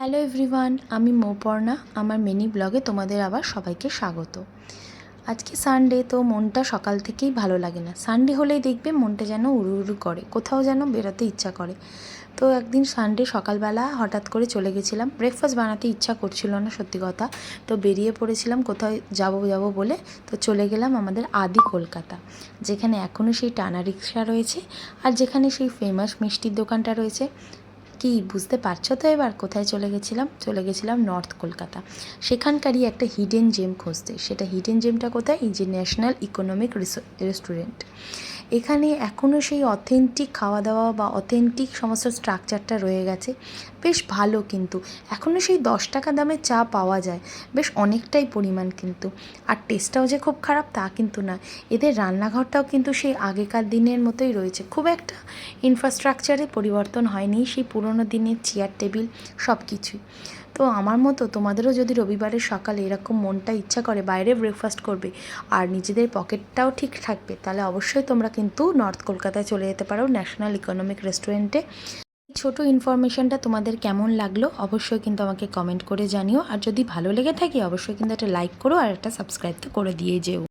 Hello everyone আমি মৌপর্ণা, আমার mini ব্লগে তোমাদের আবার সবাইকে স্বাগত। আজকে সানডে তো মনটা সকাল থেকেই ভালো লাগে না। সানডে হলেই দেখবে মনটা যেন উড়ু উড়ু করে, কোথাও যেন বেরোতে ইচ্ছা করে। তো একদিন সানডে সকালবেলা হঠাৎ করে চলে গেছিলাম। ব্রেকফাস্ট বানাতে ইচ্ছা করছিল না, সত্যি কথা। তো বেরিয়ে পড়েছিলাম কোথাও যাব যাব বলে। তো চলে গেলাম আমাদের আদি কলকাতা, যেখানে এখনও সেই টানা রিক্সা রয়েছে আর যেখানে সেই ফেমাস মিষ্টির দোকানটা রয়েছে। কি, বুঝতে পারছ তো এবার? কোথায় চলে গেছিলাম? চলে গেছিলাম নর্থ কলকাতা। সেখানকারই একটা হিডেন জেম খুঁজতে। সেটা হিডেন জেমটা কোথায়? এই যে ন্যাশনাল ইকোনমিক রেস্টুরেন্ট এখানে এখনও সেই অথেন্টিক খাওয়া দাওয়া বা অথেন্টিক সমস্ত স্ট্রাকচারটা রয়ে গেছে। বেশ ভালো কিন্তু। এখনও সেই দশ টাকা দামের চা পাওয়া যায়। বেশ অনেকটাই পরিমাণ কিন্তু। আর টেস্টটাও যে খুব খারাপ তা কিন্তু না। এদের রান্নাঘরটাও কিন্তু সেই আগেকার দিনের মতোই রয়েছে। খুব একটা ইনফ্রাস্ট্রাকচারে পরিবর্তন হয়নি সেই পুরনো দিনের চেয়ার টেবিল সব কিছুই তো আমার মতো তোমাদেরও যদি রবিবারের সকালে এরকম মনটা ইচ্ছা করে বাইরে ব্রেকফাস্ট করবে আর নিজেদের পকেটটাও ঠিক থাকবে, তাহলে অবশ্যই তোমরা কিন্তু নর্থ কলকাতায় চলে যেতে পারো ন্যাশনাল ইকোনমিক রেস্টুরেন্টে ছোট ইনফরমেশনটা তোমাদের কেমন লাগল, অবশ্যই কিন্তু আমাকে কমেন্ট করে জানিও। আর যদি ভালো লেগে থাকে, অবশ্যই কিন্তু একটা লাইক করো আর একটা সাবস্ক্রাইব তো করে দিয়ে যেও।